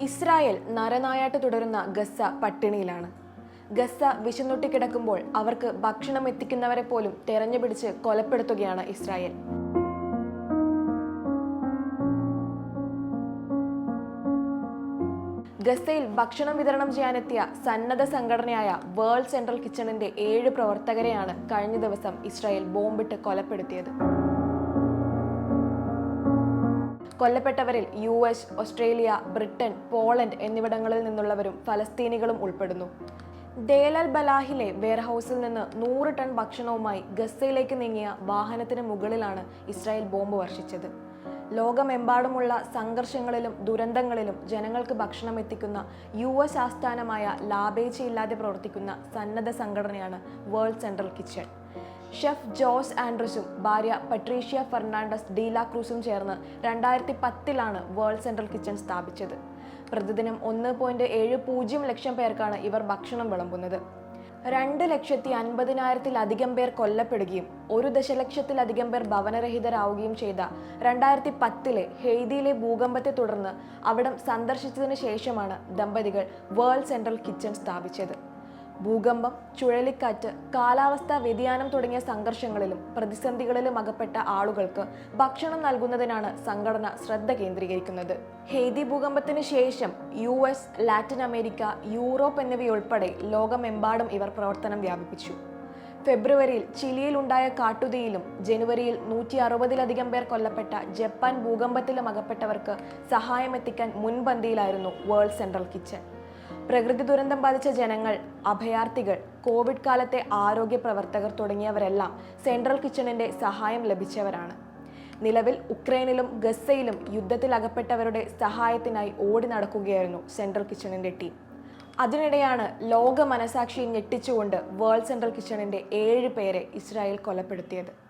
Israel നരനായാട്ട് തുടരുന്ന Gaza പട്ടിണിയിലാണ്. Gaza വിശന്നൊട്ടി കിടക്കുമ്പോൾ അവർക്ക് ഭക്ഷണം എത്തിക്കുന്നവരെ പോലും തെരഞ്ഞുപിടിച്ച് കൊലപ്പെടുത്തുകയാണ് ഇസ്രായേൽ. ഗസയിൽ ഭക്ഷണം വിതരണം ചെയ്യാനെത്തിയ സന്നദ്ധ സംഘടനയായ വേൾഡ് സെൻട്രൽ കിച്ചണിന്റെ ഏഴ് പ്രവർത്തകരെയാണ് കഴിഞ്ഞ ദിവസം ഇസ്രായേൽ ബോംബിട്ട് കൊലപ്പെടുത്തിയത്. കൊല്ലപ്പെട്ടവരിൽ U S Australia Britain Poland എന്നിവിടങ്ങളിൽ നിന്നുള്ളവരും ഫലസ്തീനികളും ഉൾപ്പെടുന്നു. ഡേലൽ ബലാഹിലെ വെയർഹൌസിൽ നിന്ന് നൂറ് ടൺ ഭക്ഷണവുമായി ഗസയിലേക്ക് നീങ്ങിയ വാഹനത്തിന് മുകളിലാണ് ഇസ്രായേൽ ബോംബ് വർഷിച്ചത്. ലോകമെമ്പാടുമുള്ള സംഘർഷങ്ങളിലും ദുരന്തങ്ങളിലും ജനങ്ങൾക്ക് ഭക്ഷണം എത്തിക്കുന്ന യു എസ് ആസ്ഥാനമായ ലാഭേച്ഛയില്ലാതെ പ്രവർത്തിക്കുന്ന സന്നദ്ധ സംഘടനയാണ് World Central Kitchen. Chef Jose ആൻഡ്രസും ഭാര്യ പട്രീഷ്യ ഫെർണാണ്ടസ് ഡീല ക്രൂസും ചേർന്ന് രണ്ടായിരത്തി പത്തിലാണ് വേൾഡ് സെൻട്രൽ കിച്ചൺ സ്ഥാപിച്ചത്. പ്രതിദിനം ഒന്ന് പോയിന്റ് ഏഴ് പൂജ്യം ലക്ഷം പേർക്കാണ് ഇവർ ഭക്ഷണം വിളമ്പുന്നത്. രണ്ട് ലക്ഷത്തി അൻപതിനായിരത്തിലധികം പേർ കൊല്ലപ്പെടുകയും ഒരു ദശലക്ഷത്തിലധികം പേർ ഭവനരഹിതരാവുകയും ചെയ്ത രണ്ടായിരത്തി പത്തിലെ ഹെയ്തിയിലെ ഭൂകമ്പത്തെ തുടർന്ന് അവിടം സന്ദർശിച്ചതിന് ശേഷമാണ് ദമ്പതികൾ വേൾഡ് സെൻട്രൽ കിച്ചൺ സ്ഥാപിച്ചത്. ഭൂകമ്പം ചുഴലിക്കാറ്റ് കാലാവസ്ഥാ വ്യതിയാനം തുടങ്ങിയ സംഘർഷങ്ങളിലും പ്രതിസന്ധികളിലും അകപ്പെട്ട ആളുകൾക്ക് ഭക്ഷണം നൽകുന്നതിനാണ് സംഘടന ശ്രദ്ധ കേന്ദ്രീകരിക്കുന്നത്. ഹെയ്തി ഭൂകമ്പത്തിന് ശേഷം U S Latin America Europe എന്നിവയുൾപ്പെടെ ലോകമെമ്പാടും ഇവർ പ്രവർത്തനം വ്യാപിപ്പിച്ചു. ഫെബ്രുവരിയിൽ ചിലിയിലുണ്ടായ കാട്ടുതീയിലും ജനുവരിയിൽ നൂറ്റി അറുപതിലധികം പേർ കൊല്ലപ്പെട്ട ജപ്പാൻ ഭൂകമ്പത്തിലും അകപ്പെട്ടവർക്ക് സഹായമെത്തിക്കാൻ മുൻപന്തിയിലായിരുന്നു വേൾഡ് സെൻട്രൽ കിച്ചൺ. പ്രകൃതി ദുരന്തം ബാധിച്ച ജനങ്ങൾ അഭയാർത്ഥികൾ കോവിഡ് കാലത്തെ ആരോഗ്യ പ്രവർത്തകർ തുടങ്ങിയവരെല്ലാം സെൻട്രൽ കിച്ചണിന്റെ സഹായം ലഭിച്ചവരാണ്. നിലവിൽ ഉക്രൈനിലും ഗസയിലും യുദ്ധത്തിൽ അകപ്പെട്ടവരുടെ സഹായത്തിനായി ഓടി നടക്കുകയായിരുന്നു സെൻട്രൽ കിച്ചണിന്റെ ടീം. അതിനിടെയാണ് ലോക മനസാക്ഷിയെ ഞെട്ടിച്ചുകൊണ്ട് വേൾഡ് സെൻട്രൽ കിച്ചണിന്റെ ഏഴ് പേരെ ഇസ്രായേൽ കൊലപ്പെടുത്തിയത്.